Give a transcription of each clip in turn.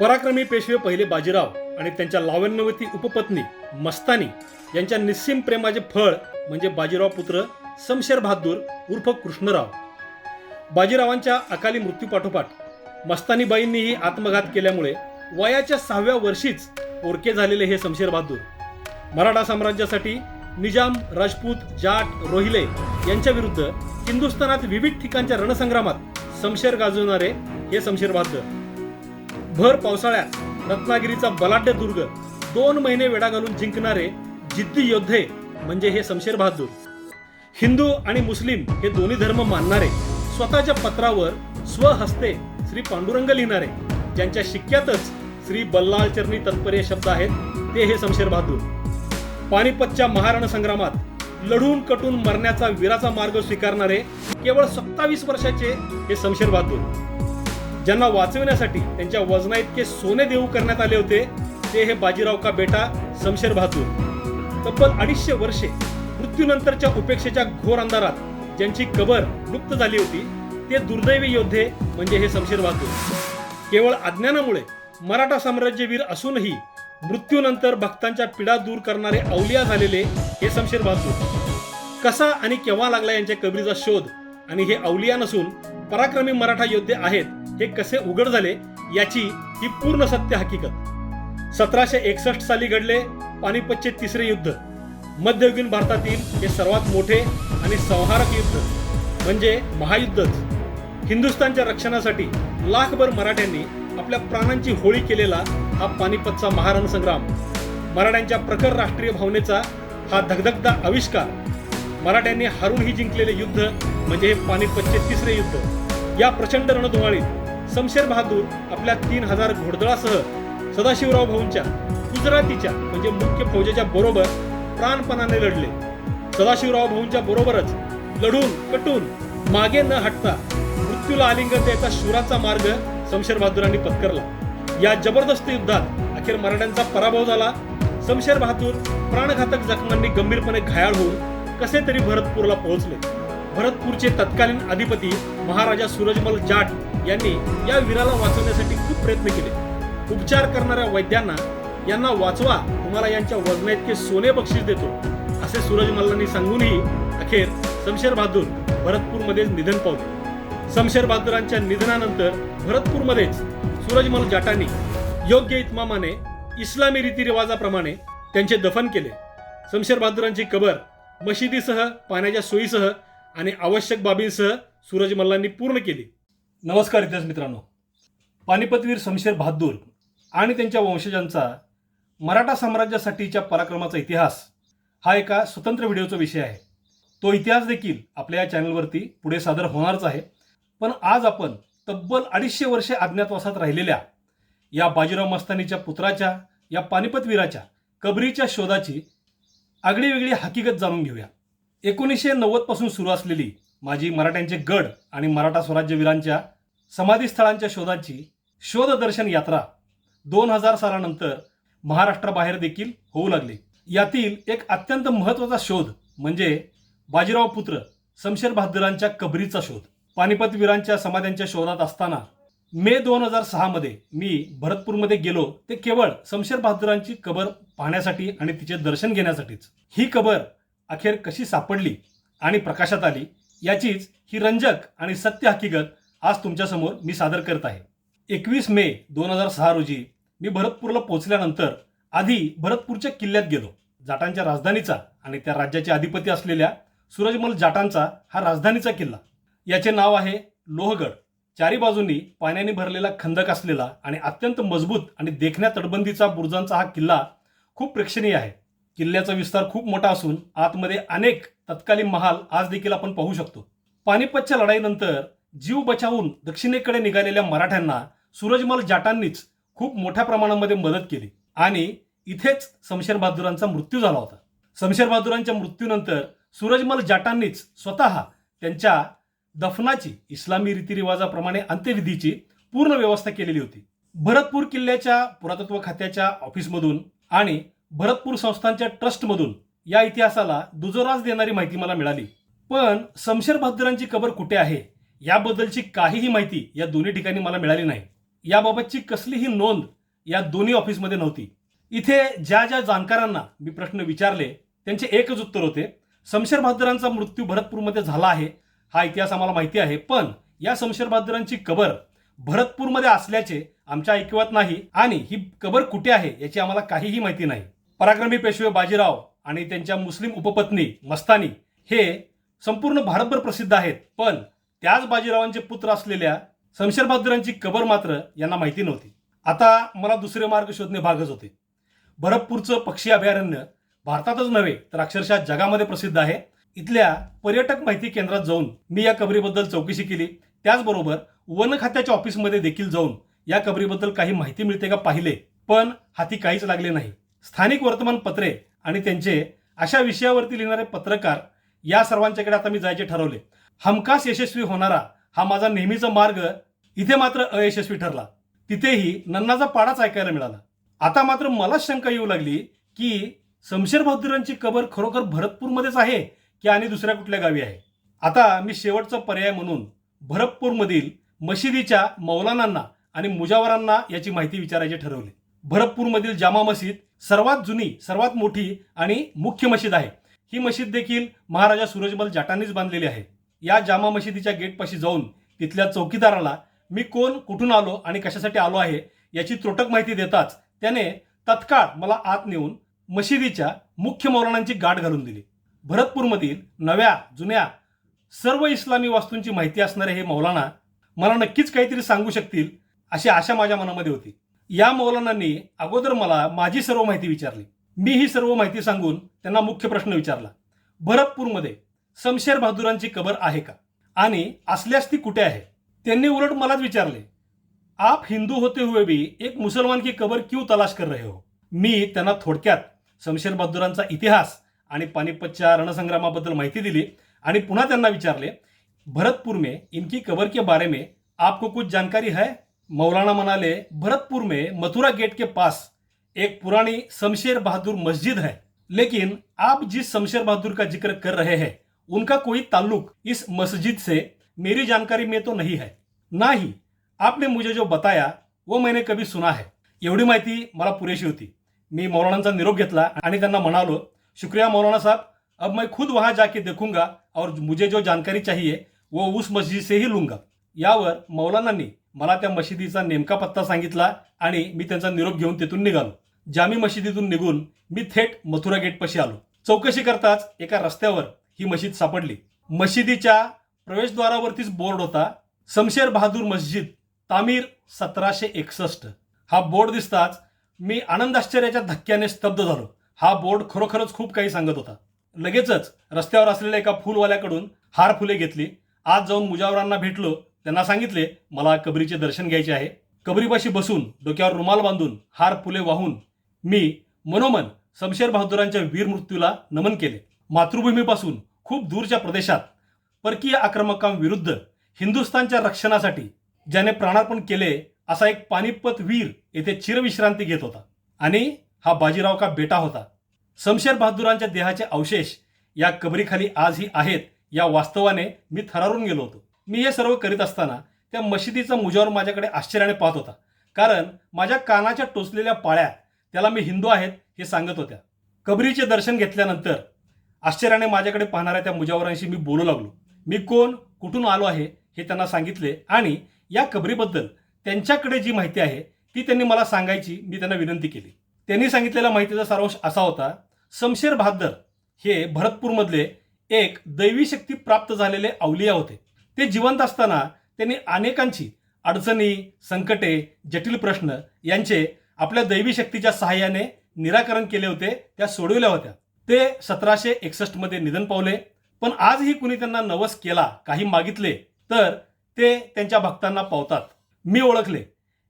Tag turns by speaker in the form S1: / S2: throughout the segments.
S1: पराक्रमी पेशवे पहिले बाजीराव आणि त्यांच्या लावण्यवती उपपत्नी मस्तानी यांच्या निस्सीम प्रेमाचे फळ म्हणजे बाजीराव पुत्र समशेर बहादूर उर्फ कृष्णराव. बाजीरावांच्या अकाली मृत्यूपाठोपाठ मस्तानीबाईंनीही आत्मघात केल्यामुळे वयाच्या सहाव्या वर्षीच ओरके झालेले हे समशेर बहादूर. मराठा साम्राज्यासाठी निजाम राजपूत जाट रोहिले यांच्या विरुद्ध हिंदुस्थानात विविध ठिकाणच्या रणसंग्रामात समशेर गाजवणारे हे समशेर बहादूर. भर पावसाळ्यात रत्नागिरीचा बलाढ्य दुर्ग दोन महिने वेढा घालून जिंकणारे जिद्दी योद्धे म्हणजे हे शमशेर बहादूर. हिंदू आणि मुस्लिम हे दोन्ही धर्म मानणारे स्वतःच्या पत्रावर स्वहस्ते श्री पांडुरंग लिहिणारे ज्यांच्या शिक्क्यातच श्री बल्लाळ चरणी हे शब्द आहेत ते हे शमशेर बहादूर. पानिपतच्या महारण संग्रामात लढून कटून मरण्याचा वीराचा मार्ग स्वीकारणारे केवळ सत्तावीस वर्षाचे हे शमशेर बहादूर. ज्यांना वाचविण्यासाठी त्यांच्या वजना इतके सोने देऊ करण्यात आले होते ते हे बाजीराव का बेटा? शमशेर बहादूर. तब्बल अडीचशे वर्षे मृत्यूनंतरच्या उपेक्षेच्या घोर अंधारात ज्यांची कबर लुप्त झाली होती ते दुर्दैवी योद्धे म्हणजे हे शमशेर बहादूर. केवळ अज्ञानामुळे मराठा साम्राज्यवीर असूनही मृत्यूनंतर भक्तांच्या पिढा दूर करणारे अवलिया झालेले हे शमशेर बहादूर. कसा आणि केव्हा लागला यांच्या कबरीचा शोध? आणि हे अवलिया नसून पराक्रमी मराठा योद्धे आहेत हे कसे उघड झाले याची ही पूर्ण सत्य हकीकत. सतराशे एकसष्ट साली घडले पानिपतचे तिसरे युद्ध. मध्ययुगीन भारतातील हे सर्वात मोठे आणि संहारक युद्ध म्हणजे महायुद्धच. हिंदुस्थानच्या रक्षणासाठी लाखभर मराठ्यांनी आपल्या प्राणांची होळी केलेला हा पानिपतचा महारण संग्राम. मराठ्यांच्या प्रखर राष्ट्रीय भावनेचा हा धगधगदा आविष्कार. मराठ्यांनी हारूनही जिंकलेले युद्ध म्हणजे हे पानिपतचे तिसरे युद्ध. या प्रचंड रणधुमाळीत समशेर बहादूर आपल्या तीन हजार घोडदळासह सदाशिवराव भाऊंच्या गुजरातीच्या म्हणजे मुख्य फौजेच्या बरोबर प्राणपणाने लढले. सदाशिवराव भाऊंच्या बरोबरच लढून कटून मागे न हटता मृत्यूला आलिंगन द्यायचा शूराचा मार्ग समशेर बहादुरांनी पत्करला. या जबरदस्त युद्धात अखेर मराठ्यांचा पराभव झाला. समशेर बहादूर प्राणघातक जखमांनी गंभीरपणे घायाळ होऊन कसे तरी भरतपूरला पोहोचले. भरतपूरचे तत्कालीन अधिपती महाराजा सूरजमल जाट यांनी या वीराला वाचवण्यासाठी खूप प्रयत्न केले. उपचार करणाऱ्या वैद्यांना यांना वाचवा तुम्हाला यांच्या वजना इतके सोने बक्षीस देतो असे सूरजमल्लांनी सांगूनही अखेर शमशेर बहादूर भरतपूरमध्येच निधन पावले. शमशेर बहादुरांच्या निधनानंतर भरतपूरमध्येच सूरजमल जाटांनी योग्य इतमामाने इस्लामी रीतिरिवाजाप्रमाणे त्यांचे दफन केले. शमशेर बहादुरांची कबर मशिदीसह पाण्याच्या सोयीसह आणि आवश्यक बाबींसह सूरज मल्लांनी पूर्ण केली. नमस्कार इतिहास मित्रांनो. पानिपतवीर शमशेर बहादूर आणि त्यांच्या वंशजांचा मराठा साम्राज्यासाठीच्या पराक्रमाचा इतिहास हा एका स्वतंत्र व्हिडिओचा विषय आहे. तो इतिहास देखील आपल्या या चॅनलवरती पुढे सादर होणारच आहे. पण आज आपण तब्बल अडीचशे वर्षे अज्ञातवासात राहिलेल्या या बाजीराव मस्तानीच्या पुत्राच्या या पानिपतवीराच्या कबरीच्या शोधाची आगळी वेगळी हकीकत जाणून घेऊया. एकोणीसशे नव्वदपासून सुरू असलेली माझी मराठ्यांचे गड आणि मराठा स्वराज्यवीरांच्या समाधीस्थळांच्या शोधाची शोधदर्शन यात्रा दोन हजार सालानंतर महाराष्ट्राबाहेर देखील होऊ लागली. यातील एक अत्यंत महत्त्वाचा शोध म्हणजे बाजीराव पुत्र शमशेर बहादुरांच्या कबरीचा शोध. पानिपत वीरांच्या समाध्यांच्या शोधात असताना मे दोन हजार सहामध्ये मी भरतपूरमध्ये गेलो. ते केवळ शमशेर बहादुरांची कबर पाहण्यासाठी आणि तिचे दर्शन घेण्यासाठीच. ही कबर अखेर कशी सापडली आणि प्रकाशात आली याचीच ही रंजक आणि सत्य हकीकत आज तुमच्यासमोर मी सादर करत आहे. एकवीस मे दोन हजार सहा रोजी मी भरतपूरला पोहोचल्यानंतर आधी भरतपूरच्या किल्ल्यात गेलो. जाटांच्या राजधानीचा आणि त्या राज्याचे अधिपती असलेल्या सूरजमल जाटांचा हा राजधानीचा किल्ला. याचे नाव आहे लोहगड. चारी बाजूंनी पाण्याने भरलेला खंदक असलेला आणि अत्यंत मजबूत आणि देखण्या तटबंदीचा बुरुजांचा हा किल्ला खूप प्रेक्षणीय आहे. किल्ल्याचा विस्तार खूप मोठा असून आतमध्ये अनेक तत्कालीन महाल आज देखील आपण पाहू शकतो. पानिपतच्या लढाईनंतर जीव बचावून दक्षिणेकडे निघालेल्या मराठ्यांना सूरजमल जाटांनीच खूप मोठ्या प्रमाणामध्ये मदत केली. आणि इथेच शमशेर बहादुरांचा मृत्यू झाला होता. शमशेर बहादुरांच्या मृत्यूनंतर सूरजमल जाटांनीच स्वतः त्यांच्या दफनाची इस्लामी रीतिरिवाजाप्रमाणे अंत्यविधीची पूर्ण व्यवस्था केलेली होती. भरतपूर किल्ल्याच्या पुरातत्व खात्याच्या ऑफिसमधून आणि भरतपूर संस्थांच्या ट्रस्टमधून या इतिहासाला दुजोराज देणारी माहिती मला मिळाली. पण शमशेर बहादुरांची कबर कुठे आहे? याबद्दलची काहीही माहिती या दोन्ही ठिकाणी मला मिळाली नाही. याबाबतची कसलीही नोंद या दोन्ही ऑफिसमध्ये नव्हती. इथे ज्या ज्या जाणकारांना मी प्रश्न विचारले त्यांचे एकच उत्तर होते शमशेर बहादरांचा मृत्यू भरतपूरमध्ये झाला आहे हा इतिहास आम्हाला माहिती आहे पण या शमशेर बहादरांची कबर भरतपूरमध्ये असल्याचे आमच्या ऐकवत नाही आणि ही कबर कुठे आहे याची आम्हाला काहीही माहिती नाही. पराक्रमी पेशवे बाजीराव आणि त्यांच्या मुस्लिम उपपत्नी मस्तानी हे संपूर्ण भारतभर प्रसिद्ध आहेत पण त्याच बाजीरावांचे पुत्र असलेल्या शमशेर बहादुरांची कबर मात्र यांना माहिती नव्हती. आता मला दुसरे मार्ग शोधणे भागच होते. भरतपूरचं पक्षी अभयारण्य भारतातच नव्हे तर अक्षरशः जगामध्ये प्रसिद्ध आहे. इथल्या पर्यटक माहिती केंद्रात जाऊन मी या कबरीबद्दल चौकशी केली. त्याचबरोबर वन खात्याच्या ऑफिसमध्ये देखील जाऊन या कबरीबद्दल काही माहिती मिळते का पाहिले पण हाती काहीच लागले नाही. स्थानिक वर्तमानपत्रे आणि त्यांचे अशा विषयावरती लिहिणारे पत्रकार या सर्वांच्याकडे आता मी जायचे ठरवले. हमखास यशस्वी होणारा हा माझा नेहमीचा मार्ग इथे मात्र अयशस्वी ठरला. तिथेही नन्नाचा पाडाच ऐकायला मिळाला. आता मात्र मलाच शंका येऊ लागली की शमशेर बहादुरांची कबर खरोखर भरतपूरमध्येच आहे की आणि दुसऱ्या कुठल्या गावी आहे? आता मी शेवटचा पर्याय म्हणून भरतपूरमधील मशिदीच्या मौलानांना आणि मुजावरांना याची माहिती विचारायची ठरवले. भरतपूरमधील जामा मशीद सर्वात जुनी सर्वात मोठी आणि मुख्य मशीद आहे. ही मशीद देखील महाराजा सूरजमल जाटांनीच बांधलेली आहे. या जामा मशिदीच्या गेटपाशी जाऊन तिथल्या चौकीदाराला मी कोण कुठून आलो आणि कशासाठी आलो आहे याची त्रोटक माहिती देताच त्याने तत्काळ मला आत नेऊन मशिदीच्या मुख्य मौलानांची गाठ घालून दिली. भरतपूरमधील नव्या जुन्या सर्व इस्लामी वास्तूंची माहिती असणारे हे मौलाना मला नक्कीच काहीतरी सांगू शकतील अशी आशा माझ्या मनामध्ये होती. या मौलानांनी अगोदर मला माझी सर्व माहिती विचारली. मी ही सर्व माहिती सांगून त्यांना मुख्य प्रश्न विचारला. भरतपूरमध्ये समशेर बहादुरांची कबर आहे का? आणि असल्यास ती कुठे आहे? त्यांनी उलट मलाच विचारले आप हिंदू होते हुए भी एक मुसलमान की कबर क्यों तलाश कर रहे हो? मी त्यांना थोडक्यात शमशेर बहादुरांचा इतिहास आणि पानिपतच्या रणसंग्रामाबद्दल माहिती दिली आणि पुन्हा त्यांना विचारले भरतपूर में इनकी कबर के बारे में आपको कुछ जानकारी है? मौलाना मनाले भरतपुर में मथुरा गेट के पास एक पुरानी शमशेर बहादुर मस्जिद है लेकिन आप जिस शमशेर बहादुर का जिक्र कर रहे हैं उनका कोई ताल्लुक इस मस्जिद से मेरी जानकारी में तो नहीं है। ना ही आपने मुझे जो बताया वो मैंने कभी सुना है। एवढी माहिती मला पुरेशी होती। मी मौलानांचा निरोप घेतला आणि त्यांना म्हणालो शुक्रिया मौलाना साहब अब मैं खुद वहां जाके देखूंगा और मुझे जो जानकारी चाहिए वो उस मस्जिद से ही लूंगा। यावर मौलानांनी मला त्या मशिदीचा नेमका पत्ता सांगितला आणि मी त्यांचा निरोप घेऊन तिथून निघालो. जामी मशिदीतून निघून मी थेट मथुरा गेटपाशी आलो. चौकशी करताच एका रस्त्यावर ही मशीद सापडली. मशिदीच्या प्रवेशद्वारावरतीच बोर्ड होता. समशेर बहादूर मस्जिद तामीर सतराशे एकसष्ट. हा बोर्ड दिसताच मी आनंदाश्चर्याच्या धक्क्याने स्तब्ध झालो. हा बोर्ड खरोखरच खूप काही सांगत होता. लगेचच रस्त्यावर असलेल्या एका फुलवाल्याकडून हार फुले घेतली. आज जाऊन मुजावरांना भेटलो. त्यांना सांगितले मला कबरीचे दर्शन घ्यायचे आहे. कबरीपाशी बसून डोक्यावर रुमाल बांधून हार फुले वाहून मी मनोमन समशेर बहादुरांच्या वीर मृत्यूला नमन केले. मातृभूमीपासून खूप दूरच्या प्रदेशात परकीय आक्रमकांविरुद्ध हिंदुस्थानच्या रक्षणासाठी ज्याने प्राणार्पण केले असा एक पानिपत वीर येथे चिरविश्रांती घेत होता. आणि हा बाजीराव का बेटा होता? समशेर बहादुरांच्या देहाचे अवशेष या कबरीखाली आजही आहेत या वास्तवाने मी थरारून गेलो होतो. मी हे सर्व करीत असताना त्या मशिदीचा मुजावर माझ्याकडे आश्चर्याने पाहत होता. कारण माझ्या कानाच्या टोचलेल्या पाळ्या त्याला मी हिंदू आहेत हे सांगत होत्या. कबरीचे दर्शन घेतल्यानंतर आश्चर्याने माझ्याकडे पाहणाऱ्या त्या मुजावरांशी मी बोलू लागलो. मी कोण कुठून आलो आहे हे त्यांना सांगितले आणि या कबरीबद्दल त्यांच्याकडे जी माहिती आहे ती त्यांनी मला सांगायची मी त्यांना विनंती केली. त्यांनी सांगितलेल्या माहितीचा सारांश असा होता समशेर बहादर हे भरतपूरमधले एक दैवी शक्ती प्राप्त झालेले अवलिया होते. ते जिवंत असताना त्यांनी अनेकांची अडचणी संकटे जटिल प्रश्न यांचे आपल्या दैवी शक्तीच्या सहाय्याने निराकरण केले होते त्या सोडविल्या होत्या. ते सतराशे एकसष्टमध्ये निधन पावले. पण आजही कुणी त्यांना नवस केला काही मागितले तर ते त्यांच्या भक्तांना पावतात. मी ओळखले.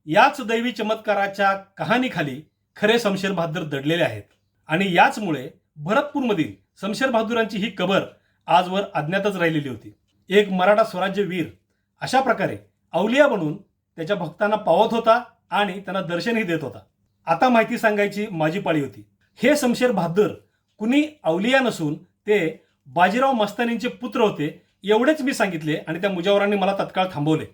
S1: याच दैवी चमत्काराच्या कहाणीखाली खरे शमशेर बहादर दडलेले आहेत. आणि याचमुळे भरतपूरमधील शमशेर बहादुरांची ही कबर आजवर अज्ञातच राहिलेली होती. एक मराठा स्वराज्य वीर अशा प्रकारे अवलिया बनून त्याच्या भक्तांना पावत होता आणि त्यांना दर्शनही देत होता. आता माहिती सांगायची माझी पाळी होती. हे शमशेर बहादूर कुणी अवलिया नसून ते बाजीराव मस्तानींचे पुत्र होते एवढेच मी सांगितले आणि त्या मुजावरांनी मला तत्काळ थांबवले.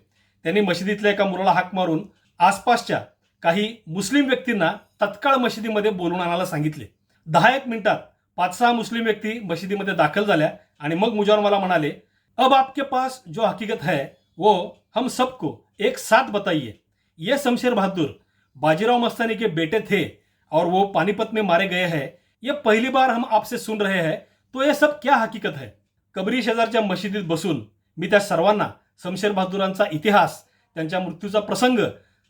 S1: त्यांनी मशिदीतल्या एका मुलाला हाक मारून आसपासच्या काही मुस्लिम व्यक्तींना तत्काळ मशिदीमध्ये बोलून आणायला सांगितले. दहा एक मिनिटात पाच सहा मुस्लिम व्यक्ती मशिदीमध्ये दाखल झाल्या आणि मग मुजावर मला म्हणाले अब आपके पास जो हकीकत है वो हम सबको एक साथ बताइए। ये शमशेर बहादुर बाजीराव मस्तानी के बेटे थे और वो पानीपत में मारे गए हैं। ये पहली बार हम आपसे सुन रहे हैं तो ये सब क्या हकीकत है? कबरी शेजारच्या मशिदीत बसून मी त्या सर्वांना शमशेर बहादुरांचा इतिहास त्यांच्या मृत्यूचा प्रसंग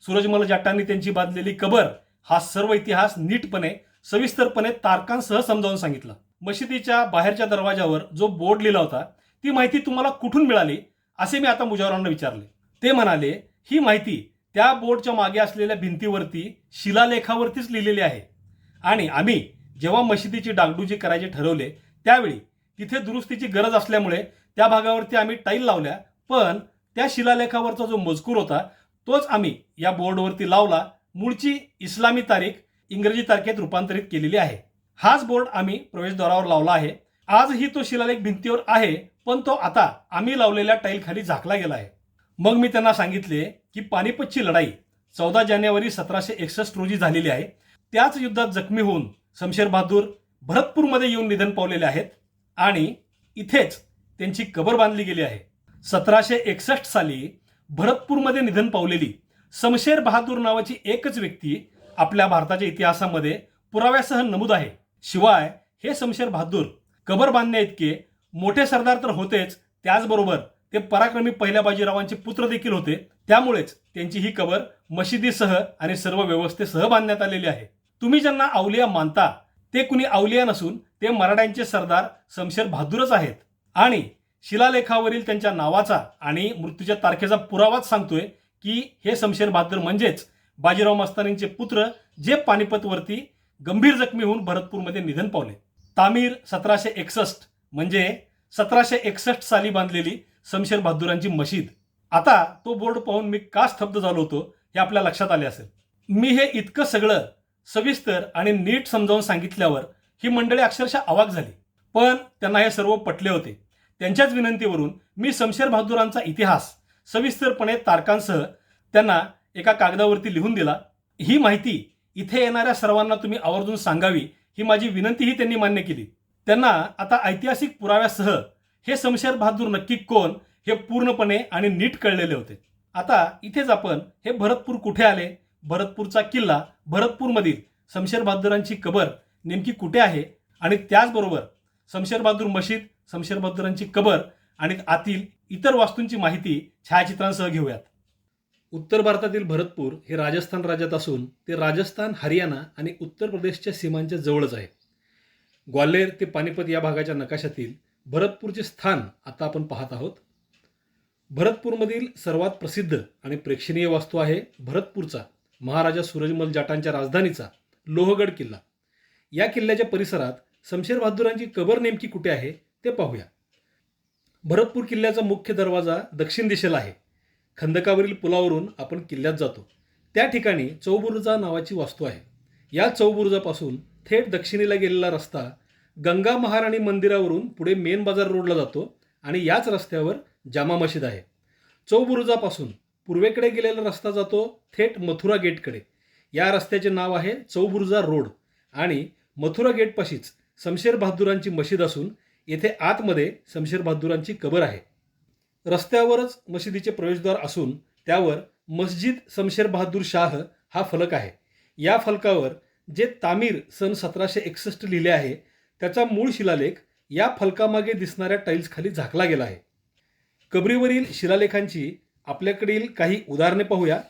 S1: सूरजमल जाटांनी त्यांची बांधलेली कबर हा सर्व इतिहास नीटपणे सविस्तरपणे तारकांसह समजावून सांगितला. मशिदीच्या बाहेरच्या दरवाजावर जो बोर्ड लिहिला होता ती माहिती तुम्हाला कुठून मिळाली असे मी आता मुजावरांना विचारले. ते म्हणाले ही माहिती त्या बोर्डच्या मागे असलेल्या भिंतीवरती शिलालेखावरतीच लिहिलेली आहे. आणि आम्ही जेव्हा मशिदीची डागडुजी करायचे ठरवले त्यावेळी तिथे दुरुस्तीची गरज असल्यामुळे त्या भागावरती आम्ही टाईल लावल्या पण त्या शिलालेखावरचा जो मजकूर होता तोच आम्ही या बोर्डवरती लावला मूळची इस्लामी तारीख इंग्रजी तारखेत रूपांतरित केलेली आहे. हाच बोर्ड आम्ही प्रवेशद्वारावर लावला आहे. आजही तो शिलालेख भिंतीवर आहे पण तो आता आम्ही लावलेल्या टाईलखाली झाकला गेला आहे. मग मी त्यांना सांगितले की पानिपतची लढाई चौदा जानेवारी सतराशे एकसष्ट रोजी झालेली आहे. त्याच युद्धात जखमी होऊन शमशेर बहादूर भरतपूरमध्ये येऊन निधन पावलेले आहेत आणि इथेच त्यांची कबर बांधली गेली आहे. सतराशे एकसष्ट साली भरतपूरमध्ये निधन पावलेली शमशेर बहादूर नावाची एकच व्यक्ती आपल्या भारताच्या इतिहासामध्ये पुराव्यासह नमूद आहे. शिवाय हे शमशेर बहादूर कबर बांधण्या इतके मोठे सरदार तर होतेच त्याचबरोबर ते पराक्रमी पहिल्या बाजीरावांचे पुत्र देखील होते. त्यामुळेच त्यांची ही कबर मशिदीसह आणि सर्व व्यवस्थेसह बांधण्यात आलेली आहे. तुम्ही ज्यांना अवलिया मानता ते कुणी अवलिया नसून ते मराठ्यांचे सरदार शमशेर बहादूरच आहेत. आणि शिलालेखावरील त्यांच्या नावाचा आणि मृत्यूच्या तारखेचा पुरावाच सांगतोय की हे शमशेर बहादूर म्हणजेच बाजीराव मस्तानींचे पुत्र जे पानिपतवरती गंभीर जखमी होऊन भरतपूरमध्ये निधन पावले. तामीर सतराशे एकसष्ट म्हणजे सतराशे एकसष्ट साली बांधलेली शमशेर बहादुरांची मशीद. आता तो बोर्ड पाहून मी का स्तब्ध झालो होतो हे आपल्या लक्षात आले असेल. मी हे इतकं सगळं सविस्तर आणि नीट समजावून सांगितल्यावर ही मंडळी अक्षरशः आवाक झाली. पण त्यांना हे सर्व पटले होते. त्यांच्याच विनंतीवरून मी शमशेर बहादुरांचा इतिहास सविस्तरपणे तारकांसह त्यांना एका कागदावरती लिहून दिला. ही माहिती इथे येणाऱ्या सर्वांना तुम्ही आवर्जून सांगावी ही माझी विनंतीही त्यांनी मान्य केली. त्यांना आता ऐतिहासिक पुराव्यासह हे शमशेर बहादूर नक्की कोण हे पूर्णपणे आणि नीट कळलेले होते. आता इथेच आपण हे भरतपूर कुठे आले भरतपूरचा किल्ला भरतपूरमधील शमशेर बहादुरांची कबर नेमकी कुठे आहे? आणि त्याचबरोबर शमशेर बहादूर मशीद शमशेर बहादुरांची कबर आणि आतील इतर वास्तूंची माहिती छायाचित्रांसह घेऊयात. उत्तर भारतातील भरतपूर हे राजस्थान राज्यात असून ते राजस्थान हरियाणा आणि उत्तर प्रदेशच्या सीमांच्या जवळच आहे. ग्वाल्हेर ते पानिपत या भागाच्या नकाशातील भरतपूरचे स्थान आता आपण पाहत आहोत. भरतपूरमधील सर्वात प्रसिद्ध आणि प्रेक्षणीय वास्तू आहे भरतपूरचा. महाराजा सूरजमल जाटांच्या राजधानीचा लोहगड किल्ला. या किल्ल्याच्या परिसरात शमशेर बहादुरांची कबर नेमकी कुठे आहे ते पाहूया. भरतपूर किल्ल्याचा मुख्य दरवाजा दक्षिण दिशेला आहे. खंदकावरील पुलावरून आपण किल्ल्यात जातो. त्या ठिकाणी चौबुर्जा नावाची वास्तू आहे. या चौबुर्जापासून थेट दक्षिणेला गेलेला रस्ता गंगा महाराणी मंदिरावरून पुढे मेन बाजार रोडला जातो आणि याच रस्त्यावर जामा मशीद आहे. चौबुर्जापासून पूर्वेकडे गेलेला रस्ता जातो थेट मथुरा गेटकडे. या रस्त्याचे नाव आहे चौबुर्जा रोड आणि मथुरा गेटपाशीच शमशेर बहादुरांची मशीद असून येथे आतमध्ये शमशेर बहादुरांची कबर आहे. रस्त्यावरच मशिदीचे प्रवेशद्वार असून त्यावर मस्जिद शमशेर बहादूर शाह हा फलक आहे. या फलकावर जे तामीर सन सतराशे एकसष्ट लिहिले आहे त्याचा मूळ शिलालेख या फलकामागे दिसणाऱ्या टाईल्सखाली झाकला गेला आहे. कबरीवरील शिलालेखांची आपल्याकडील काही उदाहरणे पाहूया.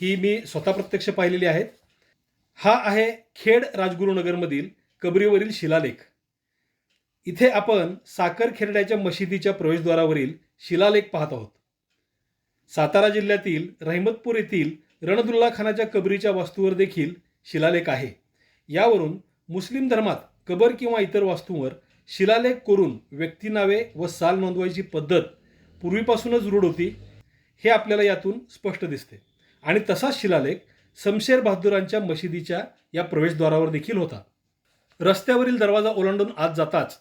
S1: ही मी स्वतः प्रत्यक्ष पाहिलेली आहेत. हा आहे खेड राजगुरुनगरमधील कबरीवरील शिलालेख. इथे आपण साखर खेरड्याच्या मशिदीच्या प्रवेशद्वारावरील शिलालेख पाहत आहोत. सातारा जिल्ह्यातील रहमतपूर येथील रणदुल्ला खानाच्या कबरीच्या वास्तूवर देखील शिलालेख आहे. यावरून मुस्लिम धर्मात कबर किंवा इतर वास्तूंवर शिलालेख करून व्यक्तिनावे व साल नोंदवायची पद्धत पूर्वीपासूनच रूढ होती. हे आपल्याला यातून स्पष्ट दिसते. आणि तसाच शिलालेख समशेर बहादुरांच्या मशिदीच्या या प्रवेशद्वारावर देखील होता. रस्त्यावरील दरवाजा ओलांडून आत जाताच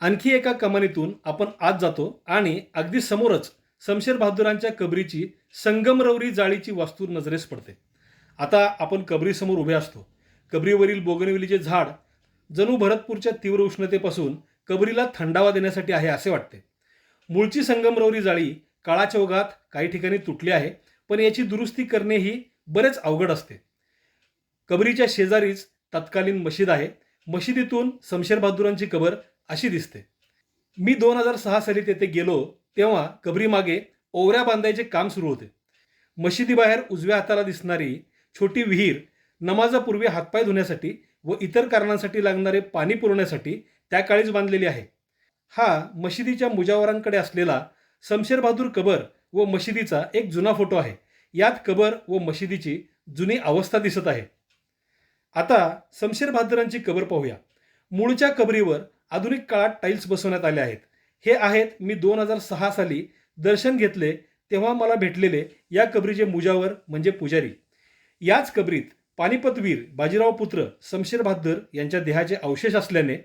S1: आणखी एका कमानीतून आपण आत जातो आणि अगदी समोरच समशेर बहादुरांच्या कबरीची संगमरवरी जाळीची वास्तू नजरेस पडते. आता आपण कबरीसमोर उभे असतो. कबरीवरील बोगनविलीचे झाड जणू भरतपूरच्या तीव्र उष्णतेपासून कबरीला थंडावा देण्यासाठी आहे असे वाटते. मूळची संगमरवरी जाळी काळाच्या ओघात काही ठिकाणी तुटले आहे पण याची दुरुस्ती करणे ही बरेच अवघड असते. कबरीच्या शेजारीच तत्कालीन मशीद आहे. मशिदीतून शमशेर बहादुरांची कबर अशी दिसते. मी दोन हजार सहा साली तेथे गेलो तेव्हा कबरीमागे ओवऱ्या बांधायचे काम सुरू होते. मशिदीबाहेर उजव्या हाताला दिसणारी छोटी विहीर नमाजापूर्वी हातपाय धुण्यासाठी व इतर कारणांसाठी लागणारे पाणी पुरवण्यासाठी त्या काळीच बांधलेली आहे. हा मशिदीच्या मुजावरांकडे असलेला शमशेर बहादूर कबर व मशिदीचा एक जुना फोटो आहे. यात कबर व मशिदीची जुनी अवस्था दिसत आहे. आता शमशेर बहादरांची कबर पाहूया. मूळच्या कबरीवर आधुनिक काळात टाईल्स बसवण्यात आले आहेत. हे आहेत मी दोन हजार सहा साली दर्शन घेतले तेव्हा मला भेटलेले या कबरीचे मुजावर म्हणजे पुजारी. याच कबरीत पानिपतवीर बाजीराव पुत्र शमशेर बहादूर यांच्या देहाचे अवशेष असल्याने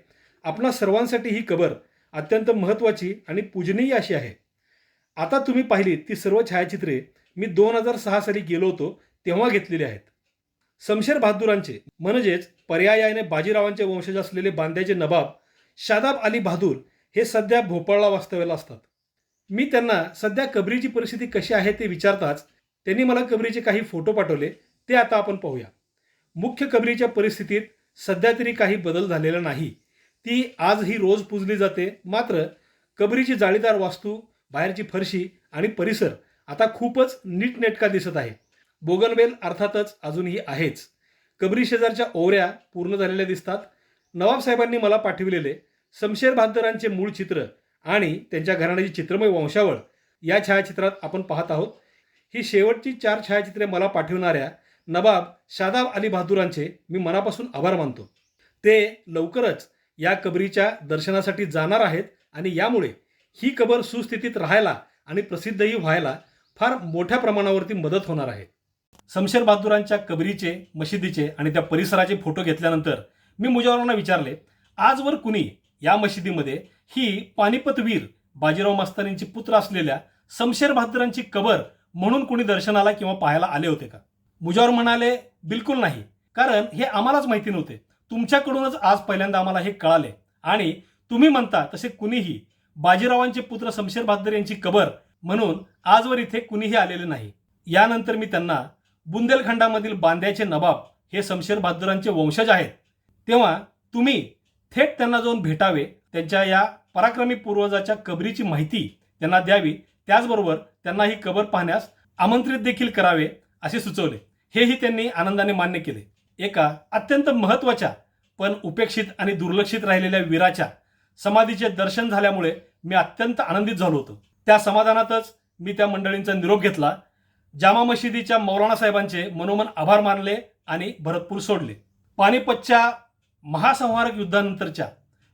S1: आपणा सर्वांसाठी ही कबर अत्यंत महत्त्वाची आणि पूजनीय अशी आहे. आता तुम्ही पाहिली ती सर्व छायाचित्रे मी दोन हजार सहा साली गेलो होतो तेव्हा घेतलेली आहेत. समशेर बहादुरांचे म्हणजेच पर्यायाने बाजीरावांचे वंशज असलेले बांद्याचे नबाब शादाब अली बहादूर हे सध्या भोपाळला वास्तव्याला असतात. मी त्यांना सध्या कबरीची परिस्थिती कशी आहे ते विचारताच त्यांनी मला कबरीचे काही फोटो पाठवले ते आता आपण पाहूया. मुख्य कबरीच्या परिस्थितीत सध्या तरी काही बदल झालेला नाही. ती आजही रोज पुजली जाते मात्र कबरीची जाळीदार वास्तू बाहेरची फरशी आणि परिसर आता खूपच नीटनेटका दिसत आहे. बोगनवेल अर्थातच अजूनही आहेच. कबरी शेजारच्या ओवऱ्या पूर्ण झालेल्या दिसतात. नवाबसाहेबांनी मला पाठविलेले समशेर बहादरांचे मूळ चित्र आणि त्यांच्या घराण्याची चित्रमय वंशावळ या छायाचित्रात आपण पाहत आहोत. ही शेवटची चार छायाचित्रे मला पाठवणाऱ्या नवाब शादाब अली बहादुरांचे मी मनापासून आभार मानतो. ते लवकरच या कबरीच्या दर्शनासाठी जाणार आहेत आणि यामुळे ही कबर सुस्थितीत राहायला आणि प्रसिद्धही व्हायला फार मोठ्या प्रमाणावरती मदत होणार आहे. समशेर बहादुरांच्या कबरीचे मशिदीचे आणि त्या परिसराचे फोटो घेतल्यानंतर मी मुजावरांना विचारले आजवर कुणी या मशिदीमध्ये ही पानिपतवीर बाजीराव मस्तानींची पुत्र असलेल्या समशेर बहादुरांची कबर म्हणून कुणी दर्शनाला किंवा पाहायला आले होते का? मुजावर म्हणाले बिलकुल नाही. कारण हे आम्हालाच माहिती नव्हते. तुमच्याकडूनच आज पहिल्यांदा आम्हाला हे कळाले. आणि तुम्ही म्हणता तसे कुणीही बाजीरावांचे पुत्र शमशेर बहादर यांची कबर म्हणून आजवर इथे कुणीही आलेले नाही. यानंतर मी त्यांना बुंदेलखंडामधील बांद्याचे नवाब हे शमशेर बहादुरांचे वंशज आहेत. तेव्हा तुम्ही थेट त्यांना जाऊन भेटावे त्यांच्या या पराक्रमी पूर्वजाच्या कबरीची माहिती त्यांना द्यावी त्याचबरोबर त्यांना ही कबर पाहण्यास आमंत्रित देखील करावे असे सुचवले. हेही त्यांनी आनंदाने मान्य केले. एका अत्यंत महत्त्वाच्या पण उपेक्षित आणि दुर्लक्षित राहिलेल्या वीराच्या समाधीचे दर्शन झाल्यामुळे मी अत्यंत आनंदित झालो होतो. त्या समाधानातच मी त्या मंडळींचा निरोप घेतला. जामा मशिदीच्या मौलाना साहेबांचे मनोमन आभार मानले आणि भरतपूर सोडले. पानिपतच्या महासंहारक युद्धानंतरच्या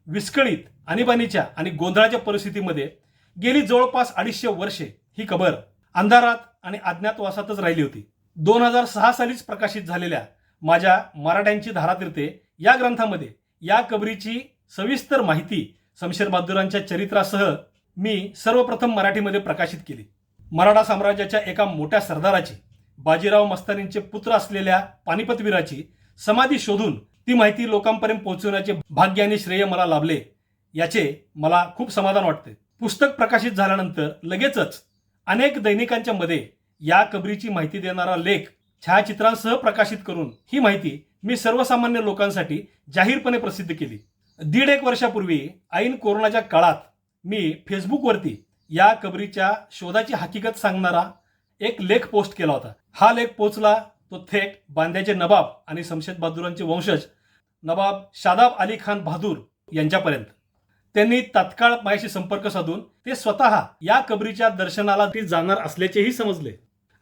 S1: विस्कळीत आणीबाणीच्या आणि गोंधळाच्या परिस्थितीमध्ये गेली जवळपास अडीचशे वर्षे ही कबर अंधारात आणि अज्ञातवासातच राहिली होती. दोन हजार सहा सालीच प्रकाशित झालेल्या माझ्या मराठ्यांची धारातीर्थे या ग्रंथामध्ये या कबरीची सविस्तर माहिती समशेर बहादुरांच्या चरित्रासह मी सर्वप्रथम मराठीमध्ये प्रकाशित केली. मराठा साम्राज्याच्या एका मोठ्या सरदाराची बाजीराव मस्तानींचे पुत्र असलेल्या पानिपतवीराची समाधी शोधून ती माहिती लोकांपर्यंत पोहोचवण्याचे भाग्य आणि श्रेय मला लाभले याचे मला खूप समाधान वाटते. पुस्तक प्रकाशित झाल्यानंतर लगेचच अनेक दैनिकांच्या मध्ये या कबरीची माहिती देणारा लेख छायाचित्रांसह प्रकाशित करून ही माहिती मी सर्वसामान्य लोकांसाठी जाहीरपणे प्रसिद्ध केली. दीड एक वर्षापूर्वी ऐन कोरोनाच्या काळात मी फेसबुकवरती या कबरीच्या शोधाची हकीकत सांगणारा एक लेख पोस्ट केला होता. हा लेख पोचला तो थेट बांद्याचे नवाब आणि शमशेद बहादुरांचे वंशज नवाब शादाब अली खान बहादूर यांच्यापर्यंत. त्यांनी तात्काळ माझ्याशी संपर्क साधून ते स्वतः या कबरीच्या दर्शनाला ती जाणार असल्याचेही समजले.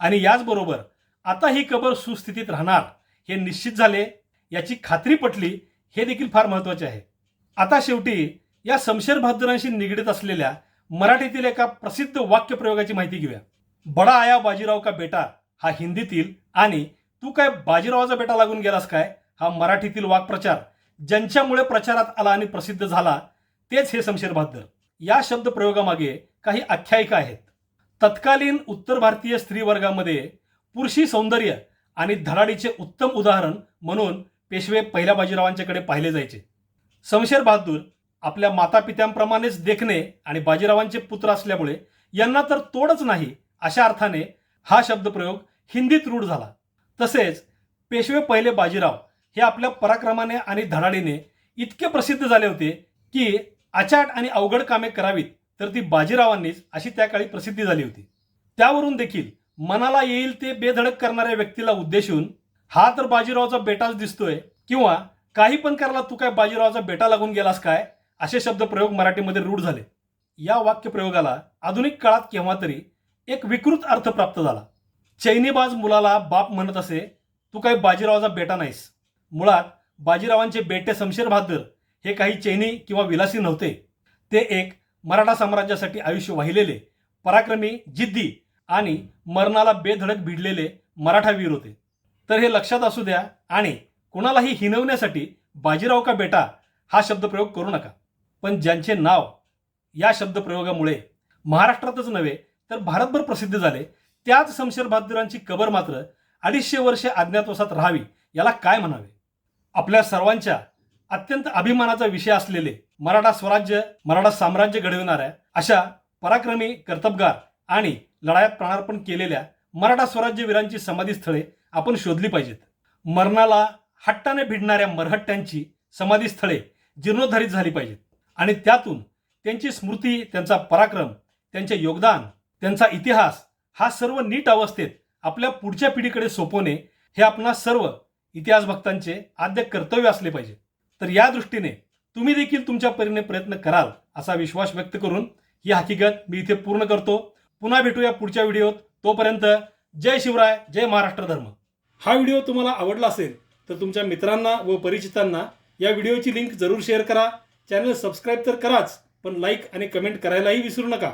S1: आणि याचबरोबर आता ही कबर सुस्थितीत राहणार हे निश्चित झाले याची खात्री पटली हे देखील फार महत्त्वाचे आहे. आता शेवटी या समशेर बहादुरांशी निगडीत असलेल्या मराठीतील एका प्रसिद्ध वाक्यप्रयोगाची माहिती घेऊया. बडा आया बाजीराव का बेटा? हा हिंदीतील आणि तू काय बाजीरावाचा बेटा लागून गेलास काय? हा मराठीतील वाक्प्रचार ज्यांच्यामुळे प्रचारात आला आणि प्रसिद्ध झाला तेच हे शमशेर बहादर. या शब्द प्रयोगामागे काही आख्यायिका आहेत. तत्कालीन उत्तर भारतीय स्त्री वर्गामध्ये पुरुषी सौंदर्य आणि धडाडीचे उत्तम उदाहरण म्हणून पेशवे पहिल्या बाजीरावांच्याकडे पाहिले जायचे. समशेर बहादूर आपल्या मातापित्यांप्रमाणेच देखणे आणि बाजीरावांचे पुत्र असल्यामुळे यांना तर तोडच नाही अशा अर्थाने हा शब्दप्रयोग हिंदीत रूढ झाला. तसेच पेशवे पहिले बाजीराव हे आपल्या पराक्रमाने आणि धडाडीने इतके प्रसिद्ध झाले होते की अचाट आणि अवघड कामे करावीत तर ती बाजीरावांनीच अशी त्या काळी प्रसिद्धी झाली होती. त्यावरून देखील मनाला येईल ते बेधडक करणाऱ्या व्यक्तीला उद्देशून हा तर बाजीरावाचा बेटाच दिसतोय किंवा काही पण करायला तू काय बाजीरावाचा बेटा लागून गेलास काय? असे शब्द प्रयोग मराठीमध्ये रूढ झाले. या वाक्यप्रयोगाला आधुनिक काळात केव्हा तरी एक विकृत अर्थ प्राप्त झाला. चैनीबाज मुलाला बाप म्हणत असे तू काही बाजीरावाचा बेटा नाहीस. मुळात बाजीरावांचे बेटे समशेर बहादूर हे काही चैनी किंवा विलासी नव्हते. ते एक मराठा साम्राज्यासाठी आयुष्य वाहिलेले पराक्रमी जिद्दी आणि मरणाला बेधडक भिडलेले मराठा वीर होते. तर हे लक्षात असू द्या आणि कुणालाही हिनवण्यासाठी बाजीराव का बेटा हा शब्दप्रयोग करू नका. पण ज्यांचे नाव या शब्दप्रयोगामुळे महाराष्ट्रातच नव्हे तर भारतभर प्रसिद्ध झाले त्याच शमशेर बहादुरांची कबर मात्र अडीचशे वर्षे अज्ञातवासात राहावी याला काय म्हणावे? आपल्या सर्वांच्या अत्यंत अभिमानाचा विषय असलेले मराठा स्वराज्य मराठा साम्राज्य घडविणाऱ्या अशा पराक्रमी कर्तबगार आणि लढायात प्राणार्पण केलेल्या मराठा स्वराज्यवीरांची समाधी समाधीस्थळे आपण शोधली पाहिजेत. मरणाला हट्टाने भिडणाऱ्या मरहट्ट्यांची समाधीस्थळे जीर्णोद्धारित झाली पाहिजेत. आणि त्यातून त्यांची स्मृती त्यांचा पराक्रम त्यांचे योगदान त्यांचा इतिहास हा सर्व नीट अवस्थेत आपल्या पुढच्या पिढीकडे सोपवणे हे आपणा सर्व इतिहास भक्तांचे आद्य कर्तव्य असले पाहिजे. तर या दृष्टीने तुम्ही देखील तुमच्या परीने प्रयत्न कराल असा विश्वास व्यक्त करून ही हकीकत मी इथे पूर्ण करतो. पुन्हा भेटूया पुढच्या व्हिडिओत. तोपर्यंत जय शिवराय जय महाराष्ट्र धर्म. हा व्हिडिओ तुम्हाला आवडला असेल तर तुमच्या मित्रांना व परिचितांना या व्हिडिओची लिंक जरूर शेअर करा. चॅनल सबस्क्राईब तर कराच पण लाईक आणि कमेंट करायलाही विसरू नका.